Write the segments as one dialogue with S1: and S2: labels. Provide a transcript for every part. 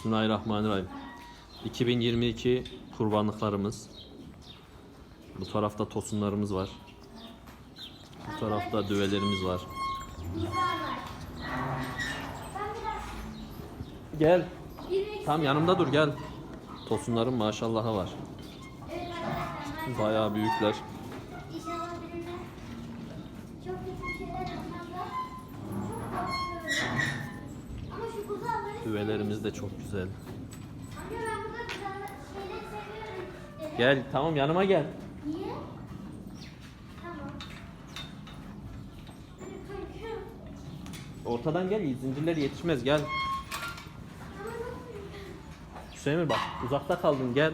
S1: Bismillahirrahmanirrahim. 2022 kurbanlıklarımız. Bu tarafta tosunlarımız var. Bu tarafta düvelerimiz var. Gel. Tam yanımda dur gel. Tosunların maşallahı var. Bayağı büyükler.
S2: Kuzuları
S1: Düvelerimiz de çok güzel. Gel tamam yanıma gel.
S2: Niye? Tamam. Korkuyorum.
S1: Ortadan gel zincirler yetişmez gel. Hüseyin bak uzakta kaldın gel.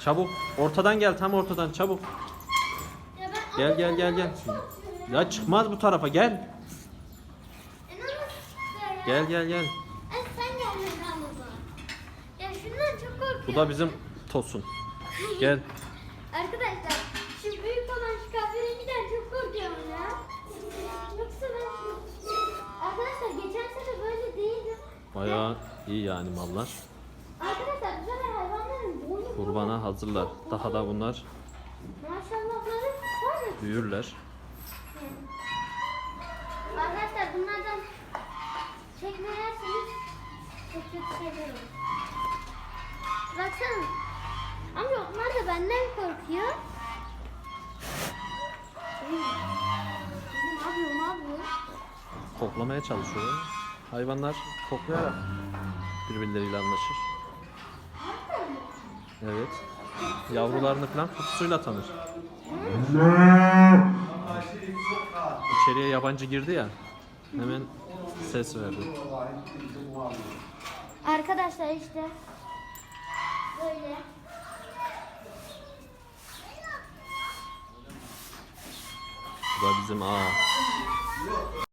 S1: Çabuk ortadan gel tam ortadan çabuk. Gel gel gel gel. Ya çıkmaz bu tarafa gel.
S2: E ne nasıl ya?
S1: Gel gel gel.
S2: E sen gel yanımıza. Ya şundan çok korkuyorum.
S1: Bu da bizim Tosun. Gel.
S2: Arkadaşlar şu büyük olan şu kahverengiden çok korkuyorum ya. Yoksa ben... Arkadaşlar geçen sene böyle değildi.
S1: Bayağı iyi yani mallar.
S2: Arkadaşlar bu sefer hayvanların boynu...
S1: Kurbana hazırlar. Daha da bunlar
S2: Maşallahları var mı?
S1: büyürler.
S2: Çok kötü şeyler olur. Baksana. Amca onlar da benden korkuyor. Ne yapıyor, ne yapıyor?
S1: Koklamaya çalışıyor. Hayvanlar koklayarak birbirleriyle anlaşır. Evet. Yavrularını falan kokusuyla tanır. İçeriye yabancı girdi ya. Hemen ses verdi.
S2: Arkadaşlar işte böyle.
S1: Bu da bizim ağa.